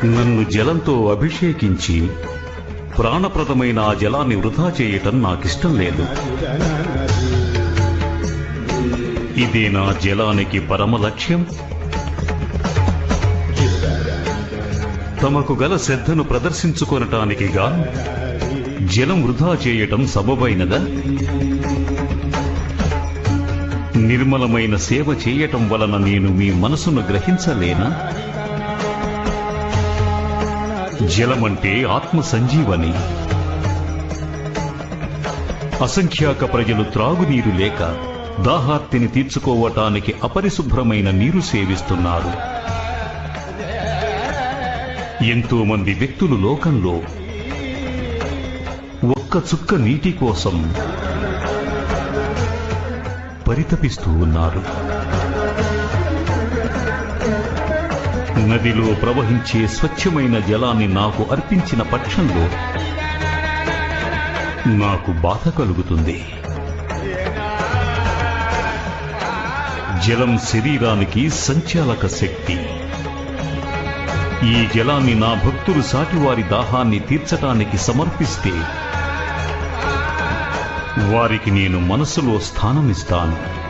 నన్ను జలంతో అభిషేకించి ప్రాణప్రదమైన ఆ జలాన్ని వృధా చేయటం నాకిష్టం లేదు. ఇదే నా జలానికి పరమ లక్ష్యం. తమకు గల శ్రద్ధను ప్రదర్శించుకొనటానికి గాను జలం వృధా చేయటం సబబైనదా నిర్మలమైన సేవ చేయటం వలన నేను మీ మనసును గ్రహించలేనా? జలమంటే ఆత్మ సంజీవని అసంఖ్యాక ప్రజలు త్రాగునీరు లేక దాహార్తిని తీర్చుకోవటానికి అపరిశుభ్రమైన నీరు సేవిస్తున్నారు. ఎంతో మంది వ్యక్తులు లోకంలో ఒక్క చుక్క నీటి కోసం పరితపిస్తూ ఉన్నారు. నదిలో ప్రవహించే స్వచ్ఛమైన జలాన్ని నాకు అర్పించిన పక్షంలో నాకు బాధ కలుగుతుంది. జలం శరీరానికి సంచాలక శక్తి. ఈ జలాన్ని నా భక్తులు సాటివారి దాహాన్ని తీర్చటానికి సమర్పిస్తే వారికి నేను మనసులో స్థానమిస్తాను.